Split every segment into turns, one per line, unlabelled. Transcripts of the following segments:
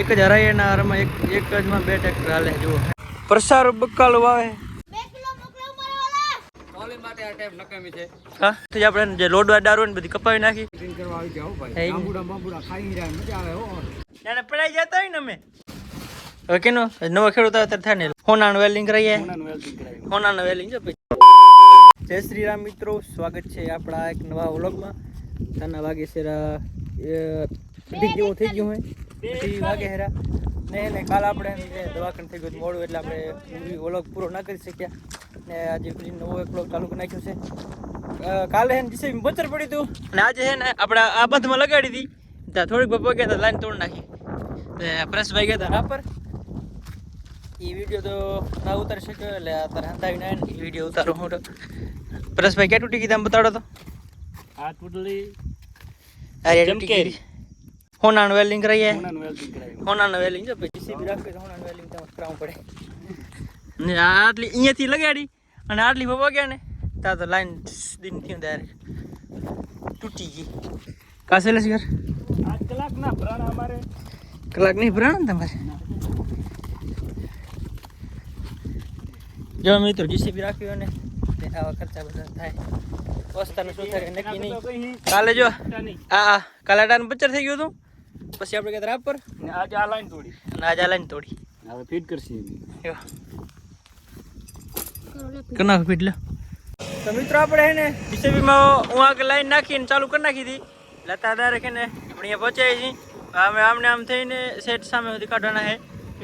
એક જ હરાઈના હારમાં એક એક જ માં બે ટ્રેક્ટર હાલે, જુઓ. પ્રસાર બકાલો વાવે આપણે જે લોડવા દારૂ ને બધી કપાવી નાખી. પડાઈ જતા હોય ને અમે. હવે કેનો? નવો ખેડૂત અત્યારે થાય ને. હોનાનું વેલ્ડિંગ
વેલ્ડિંગ
હોનાનું વેલ્ડિંગ જય શ્રી રામ મિત્રો, સ્વાગત છે આપણા એક નવા વ્લોગમાં. તાના વાગે સેરા થઈ ગયું હોય? પછી વાગે હેરા ને એને કાલ આપણે દવાખાને થઈ ગયું મોડું એટલે આપણે વ્લોગ પૂરો ના કરી શક્યા. ને આજે પછી નવો એક વ્લોગ ચાલુ કરી નાખ્યો છે. કાલે હેન જીસે બચર પડ્યું હતું ને આજે હે ને આપણે આ બંધમાં લગાડી હતી ત્યાં થોડીક બપોર ગયા હતા લાઈન તોડ નાખી. તે પરેશભાઈ ગયા હતા રાપર એ વીડિયો તો ના ઉતારી શક્યો એટલે અત્યારે હંતાવી ના એ વીડિયો ઉતારો હું તો. ભાઈ ક્યાં તૂટી ગઈ તમે બતાડો તો?
આ તૂટલી
અરે તૂટી ગઈ. હોનાનું વેલ્ડિંગ
વેલિંગ કરાવ્યું
હોનાનું વેલ્ડિંગ જો પછી સીધી રાખી હોનાનું વેલ્ડિંગ ત્યાં કરાવવું પડે. ને આટલી અહીંયાથી લગાડી અને આટલી ભવા ગયા ને ત્યાં તો લાઈન દિન થયું ત્યારે. તૂટી ગઈ. કાસે લસ ઘર?
કલાક ના પ્રાણ અમારે.
કલાક નહીં પ્રાણ તમારે? જો મિત્રો જીસીબી રાખ્યો ને આવા ખર્ચા બધા થાય. વસ્તાનું શું થાય નક્કી નહીં. કાલે જો આ કાલે અડાનું પચ્ચર થઈ ગયું હતું. પછી આપણે કહેતા રાપ પર
આજે આ લાઈન તોડી
અને આજે આ લાઈન તોડી
હવે ફીટ કરશે
કના પીટ લે? તો મિત્રો આપણે હે ને જીસીબીમાં હું આગળ લાઈન નાખીને ચાલુ કરી નાખી હતી. લતા દા રાખીને આપણે અહીંયા પહોંચાઈ છીએ. અમે આમને આમ થઈને સેટ સામે સુધી કાઢવાના છે.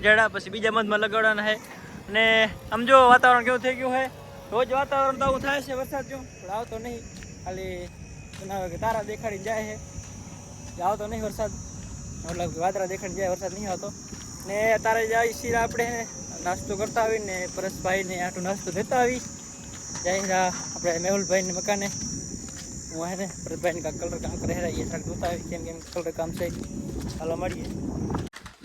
જડા પછી બીજા મધમાં લગાડવાના છે. અને આમ જો વાતાવરણ કેવું થઈ ગયું છે? રોજ વાતાવરણ તો આવું થાય છે વરસાદ જો પણ આવતો નહીં. ખાલી તારા દેખાડી જાય છે. આવતો નહીં વરસાદ. મતલબ વાદળા દેખાણ જાય વરસાદ નહીં આવતો. ને તારે જાય શીરા આપણે. નાસ્તો કરતા આવીને પરસભાઈને આટલું નાસ્તો દેતા આવી જાય આપણે મેહુલભાઈને મકાને. હું હે ને પરેશભાઈને કાંક કલર કામ કરે એ શાક જોતા આવી કેમ કેમ કલર કામ છે. હાલો મળીએ.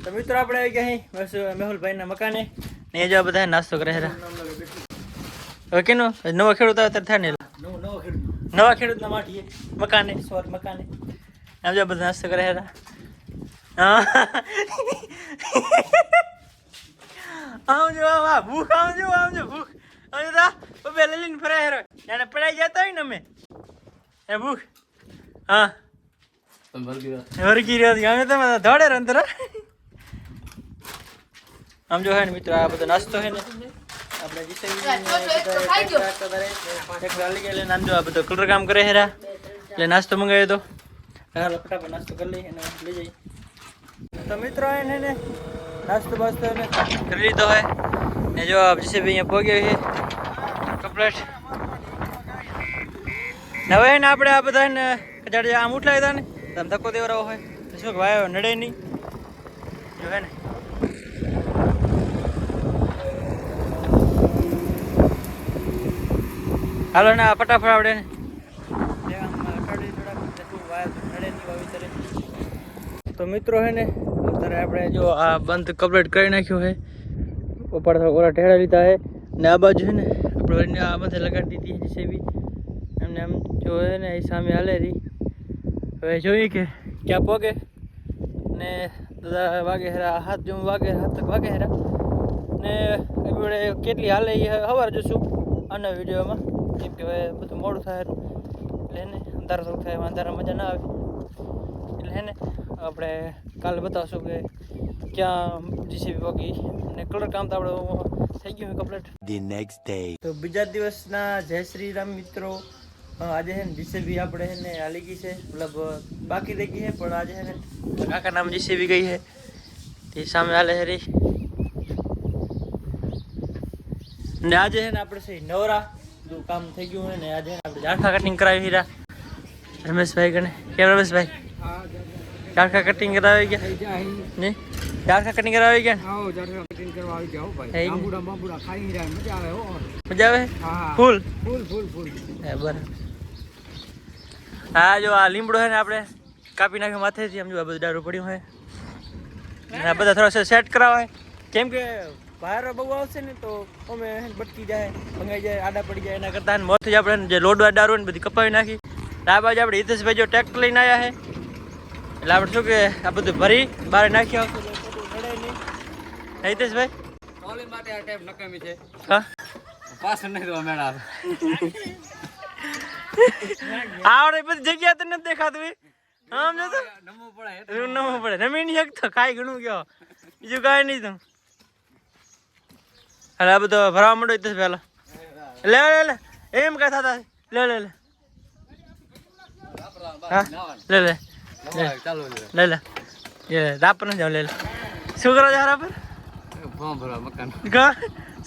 તો મિત્રો આપણે આવી ગયા અહીં બસ મેહુલભાઈના મકાને. ને એ જો બધા નાસ્તો કરે હેરા હવે કેનો? નવો ખેડૂત આવે ત્યારે થાય ને
નવો નવો ખેડૂત
નવા ખેડૂતના માટીએ મકાને સોરી મકાને. આમ જો બધા નાસ્તો કરે હેરા. આમ જો આમ ભૂખ આમ જો આમ જો ભૂખ જો તા બબે લઈ લઈને ફરાય હેરો જાણે પડાઈ જતા હોય ને અમે એ ભૂખ હા વર્ગી રહ્યો. અમે તમે દોડે રંતર આમ જો હે ને મિત્રો આ બધો નાસ્તો હે ને આપણે જીસે આમ જો આ બધો કલર કામ કરે હેરા એટલે નાસ્તો મંગાવ્યો તો હાલો ફટાફટ નાસ્તો કરી લઈએ અને લઈ જઈએ તો મિત્રો એને ને નાસ્તો બાસ્તો એને કરી લીધો હોય ને જો જીસીબી જીસે અહીંયા પહોંચ્યો છે. કમ્પ્લેટ. હવે એને આપણે આ બધા ને કદાચ આમ ઉઠલા હતા ને તમે ધક્કો દેવરાવો હોય. તો શું ભાઈ નડે નહીં. જો હે ને. હાલો ને ફટાફટ વાવેતરે. તો મિત્રો હે ને અત્યારે આપણે જો આ બંધ કમ્પ્લીટ કરી નાખ્યું છે. ઉપર થોડા ઓરા ઢેડા લીધા છે ને આ બાજુ ને આપણે આ બધે લગાડી દીધી છે બી. એમને આમ જો હે ને એ સામે હાલે રહી. હવે જોઈએ કે ક્યાં પોગે. ને દાદા વાગે હેરા, હાથ જો વાગે, હાથ તક વાગે હેરા. ને આપણે કેટલી હાલે એ સવારે જોશું આના વિડીયોમાં. કેમ કે બધું મોડું થાય એટલે ને અંધારો થાય અંધારા મજા ના આવે. એટલે હે ને આપણે કાલે બતાવશું કે ક્યાં જીસીબી પગી અને કલર કામ તો આપણે થઈ ગયું કમ્પ્લીટ
ધી નેક્સ્ટ ડે
તો બીજા દિવસના જય શ્રી રામ મિત્રો. આજે હે ને જીસીબી આપણે હે ને હાલી ગઈ છે. મતલબ બાકી રહી ગઈ છે પણ આજે હે ને કાકા નામ જીસીબી ગઈ છે. તે સામે હાલે હે રી. ને આજે છે ને આપણે છે નવરા. જો કામ થઈ ગયું છે ને આજે આપણે જાઠા કટિંગ કરાવી હીરા રમેશભાઈ કને કેમ રમેશભાઈ? ઝાડખા કટિંગ કરાવી ગયા? ને? ઝાડખા કટિંગ કરાવી ગયા?
આવો જ્યારે કટિંગ કરવા આવી
હે
ભાઈ.
ને.
બાંબુડા ખાઈ રહ્યા મજા આવે હો.
મજા આવે?
હા હા.
ફૂલ?
ફૂલ ફૂલ ફૂલ.
હે બરાબર. હા જો આ લીમડો છે ને આપણે કાપી નાખ્યો માથેથી આમ જો આ બધું દારૂ પડ્યું હોય. અને આ બધા થોડા સેટ કરાવાય. કેમ કે બહાર બહુ આવશે ને તો અમે હે બટકી જાય ભંગાઈ જાય આડા પડી જાય. એના કરતાં જ આપણે જે લોડવા દારૂ ને બધી કપાવી નાખી. આ બાજુ આપણે હિતેશભાઈ જો ટ્રેક્ટર લઈને આવ્યા છે. એટલે આપણે શું કે આ બધું ભરી બહાર નાખી આવશું હિતેશભાઈ?
ટ્રોલી માટે આ ટાઈપ નકામી છે.
હા?
પાછળ નહીં તો મેળા
આવડે બધી જગ્યા તો નથી દેખાતું આમ જો તો.
નમવું પડે
નમવું પડે રમી નહીં શકતો કાંઈ ઘણું કયો બીજું કાંઈ નહીં તું હાલ આ બધો ભરવા માંડો હિતેશ પહેલા લે લે લે એમ કહેતા થતા લે લે લે. હા? લે લે.
ચાલો
લે. એ રાપર ને જાવ લઈ લે. શું કરો છો રાપર
ફોર્મ ભરવા મકાન.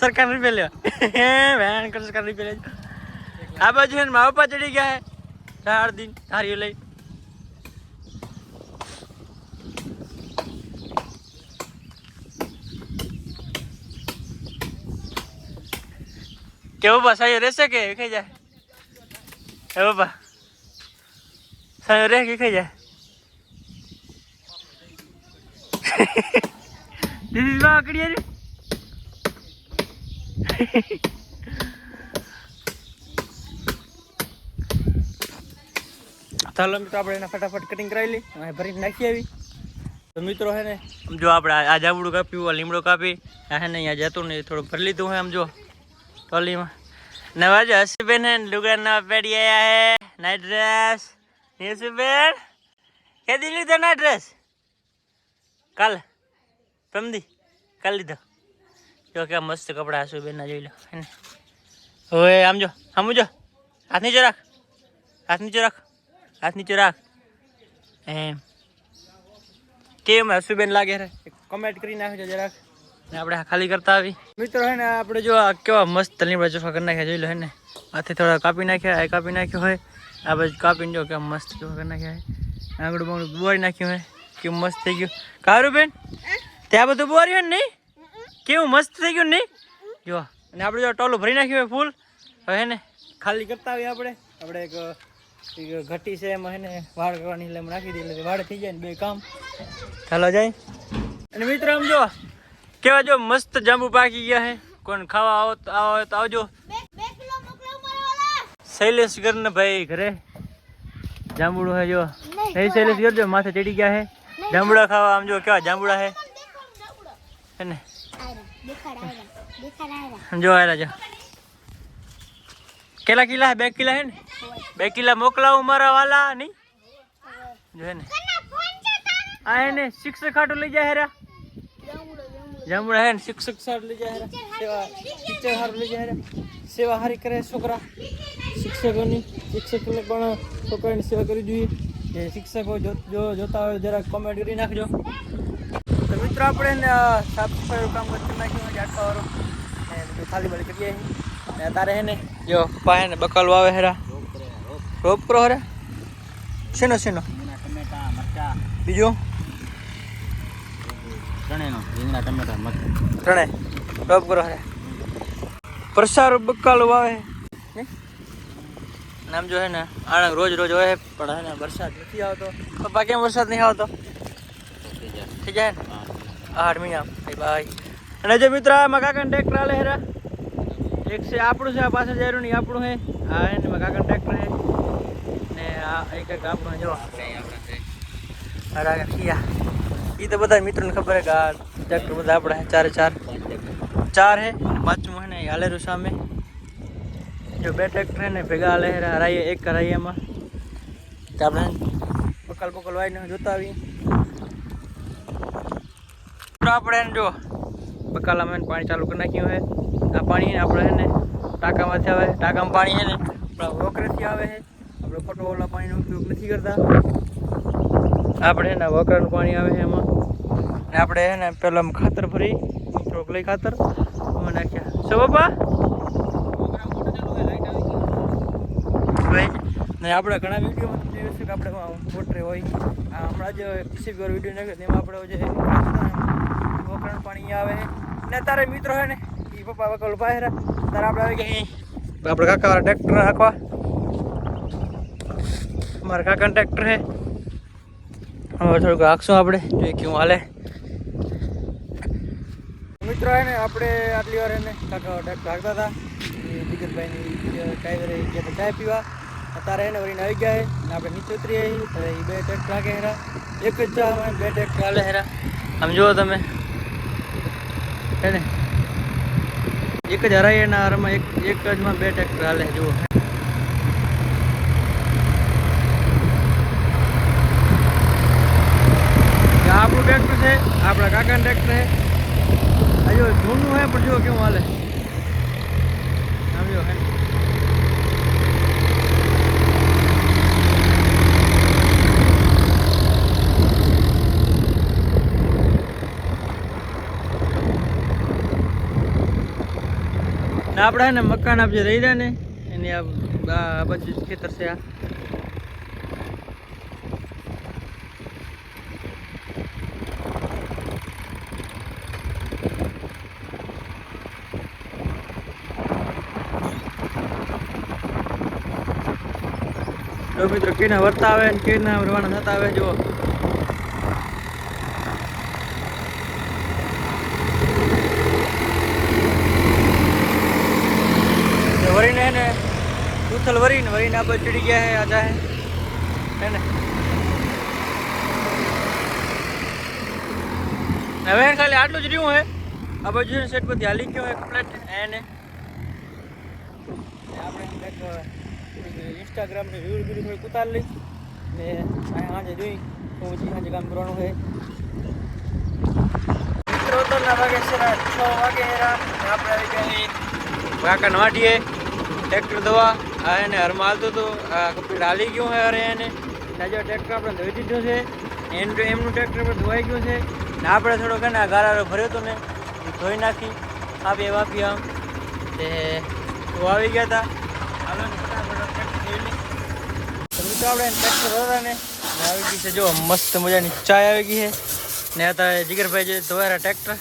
સરકાર રૂપિયા લેવા કર સરકાર રૂપિયા લેજો આ બાજુ એને મા ચડી ગયા ચાર દિન ધારીઓ લઈ. કેવો બા સાયો રહેશે કે ખાઈ જાય? હે બા સાયો રહે કે ખાઈ જાય? દીદી બા કડીએ ચાલો મિત્રો, આપણે એને ફટાફટ કટિંગ કરાવી લઈ અને ભરીને નાખી આવી. તો મિત્રો હે ને, આમ જો આપણે આ જાબડું કાપ્યું, આ લીમડો કાપી. આ હે ને અહીંયા જતું નહીં થોડું ભરી લીધું હોય આમ જો. ટોલીમાં. નવા જો હસીબેન હે ને લુગડા નવા પહેરી આવ્યા હે નાઇટ ડ્રેસ હસીબેન? કેદી લીધો નાઇટ ડ્રેસ કાલ પ્રમદી કાલ લીધો. જો કે મસ્ત કપડા હસીબેન ના જોઈ લો એને હવે આમ જો આમ જો હાથ નીચે રાખ. હાથ નીચે રાખ. હાથ નીચે રાખ. એમ. કેમ હસુબેન લાગે રે? કમેન્ટ કરી નાખજો જરાક. ને આપણે ખાલી કરતા આવી. મિત્રો, હે ને, આપણે જો આ કેવા મસ્ત લીમડા ચોખા કરી નાખ્યા, જોઈ લો, હે ને. હાથે થોડા કાપી નાખ્યા એ કાપી નાખ્યો હોય. આ બાજુ કાપીને જો કેમ મસ્ત ચોખા કરી નાખ્યા હોય આંગળું બાંગડું બોરી નાખ્યું હોય કેવું મસ્ત થઈ ગયું. કારું બેન ત્યાં બધું બોર્યું ને નહીં? કેવું મસ્ત થઈ ગયું નહીં? જો અને આપણે જો ટોલું ભરી નાખ્યું હોય ફૂલ. હવે ને ખાલી કરતા આવીએ આપણે. આપણે એક એક ઘટી છે એમાં હે ને વાળ કરવાની એટલે રાખી દઈએ. એટલે વાળ થઈ જાય ને બે કામ. ચાલો જાય. અને મિત્રો આમ જો કેવા જો મસ્ત જાંબુ પાકી ગયા હે. કોણ ખાવા આવો તો આવો તો આવજો. શૈલેષ ને ભાઈ ઘરે. જાંબુડું હે જો. નહીં શૈલેષ ગર જો માથે ચડી ગયા હે. જાંબુડા ખાવા, આમ જો કેવા જાંબુડા હે? ને? જો આયરા, જો. કેટલા કિલા બે કિલા હે ને? બે કિલા મોકલાવું મારા વાલા, નહીં? જો ને? આ હે ને, શિક્ષક ખાટું લઈ જાય હેરા જામડા હે ને, શિક્ષક સારું લઈ જાય હેરા સેવા, ટીચર સારું લઈ જાય હેરા સેવા સારી કરે છોકરા. શિક્ષકોની શિક્ષકોને પણ છોકરાની સેવા કરવી જોઈએ. એ શિક્ષકો જો જો જોતા હોય જરાક કોમેન્ટ કરી નાખજો. તો મિત્રો આપણે સાફ સફાઈનું કામ કરી નાખ્યું છે આટલાવાળું ને બધું ખાલી બાલી કરીએ ને તારે હે ને જો પાસે ને બકલ વાવે હેરા રોપ કરો હરે શેનો શેનો? બીજું?
ચણેનો રીંગણા ટમેટા મરચા.
ત્રણે ટોપ કરો હરે પ્રસાર બકાલ આવે હે નામ જો હે ને આણંદ રોજ રોજ હોય પણ હે ને વરસાદ નથી આવતો. પપ્પા કેમ વરસાદ નહીં આવતો? થઈ જાય. ને? આઠ મહિના. ભાઈ ભાઈ અને જે મિત્ર આમાં કાકા ટ્રેક્ટર આલે હેરા એક છે આપણું છે આ પાછળ જાય નહીં આપણું હે. આ હે ને કાકા ટ્રેક્ટર હે ને આ એક એક આપણું હે, જો. અરે ખિયા એ તો બધા મિત્રોને ખબર હે કે આ ટ્રેક્ટર બધા આપણે હે ચારે ચાર. ચાર હે. પાંચમું હે ને હાલેરું સામે. જો બે ટ્રેક્ટર ને ભેગા લહેરા હે હરાઈએ એક કરાઈએ એમાં તો આપણે બકલ બકલ વાઈને જોતા આવીએ. આપણે જો બકાલામાં એને પાણી ચાલુ કરી નાખ્યું છે. આ પાણી આપણે એને ટાંકામાંથી આવે, ટાંકામાં પાણી છે ને આપણા વોકરેથી આવે છે. આપણે ખોટો પાણીનો ઉપયોગ નથી કરતા. આપણે એના વોકરાનું પાણી આવે છે એમાં. આપણે એને પહેલાં ખાતર ભરી થોડુંક લઈ ખાતર. નાખ્યા. શું બાપા ભાઈ ને આપણે ઘણા વિડીયોમાં તમે જોયું છે કે આપણે પોટરે હોય. હમણાં જે પીસીબી વાળો વીડિયો નાખ્યો તેમાં આપણે જે વકરણ પાણી આવે. ને તારે મિત્રો હે ને એ પપ્પા વકલ ભાઈ તારે આપણે આવી ગઈ આપણે કાકા વાળા ટ્રેક્ટર રાખવા મારા કાકા ટ્રેક્ટર હે. હવે થોડુંક રાખશું આપણે, જોઈએ કેવું હાલે. મિત્રો હે ને, આપણે આટલી વાર એને કાકા ટ્રેક્ટર રાખતા હતા. જીગતભાઈની ડ્રાઈવરે ગયા હતા પીવા. અત્યારે એને વળીને આવી ગયા ને આપણે નીચે ઉતરી આવી એ બે ટ્રેક્ટર લાગે હેરા. એક જ ચા બે ટ્રેક્ટર ચાલે હેરા. આમ જુઓ તમે. હે ને? એક જ હરાઈ એના હારમાં એક એક જ માં બે ટ્રેક્ટર હાલે જુઓ. આપણું ટ્રેક્ટર છે, આપણા કાકાનું ટ્રેક્ટર છે. હજુ જૂનું હે પણ જુઓ કેવું હાલે. સમજો હે ને. આપણે ને મકાન આપ જે રહી રહ્યા ને, એની આ બાજુ ખેતર છે આ મિત્રો, કેના વર્તા આવે ને કેના રવાના થતા આવે જો તો વરીને હે ને ઉથલ વરીને વરીને આપણે ચડી ગયા હે, આ જાય હે ને? હવે ખાલી આટલું જ રહ્યું હે. આ બાજુ સેટ પર હાલી ગયો હે કમ્પ્લેટ એને. આપણે ઇન્સ્ટાગ્રામ ને વ્યૂ બીલ થોડીક ઉતાર લઈ ને આજે જોઈ, તો પછી આજે કામ કરવાનું હે. મિત્રો ઉત્તરના વાગે છે છ વાગે હેરા આપણે આવી ગયા કાકા વાટીએ. ટ્રેક્ટર દવા, આ એને હરમાં હાલતું હતું, આ કમ્પ્લીટ હાલી ગયું છે અરે એને. તાજો ટ્રેક્ટર આપણે ધોઈ દીધું છે, એનું એમનું ટ્રેક્ટર પણ ધોવાઈ ગયું છે. ને આપણે થોડો ઘણા ગારારો ભર્યો હતો ને ધોઈ નાખી. આપીએ વાપી આમ. તે ધોવાવી ગયા હતા તો આપણે ટ્રેક્ટર હતા ને આવી ગઈ જો મસ્ત મજાની ચાય આવી ગઈ છે. ને અત્યારે જીગરભાઈ જે ધોવારા ટ્રેક્ટર.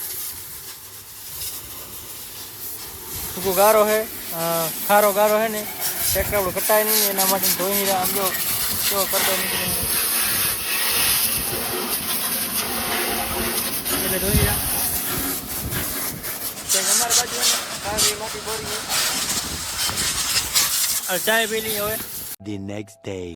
સૂકો ગારો છે. ખારો ગારો છે ને ટ્રેક્ટર આપણું કટાય નહીં ને એના માટે ધોઈ રહ્યા આમ જો કેવો કરતો નીકળીને એટલે ધોઈ રહ્યા તો અમારી બાજુ છે ને ખારી માટી બોરી છે. હવે ચાય પી લઈએ હવે
the next day.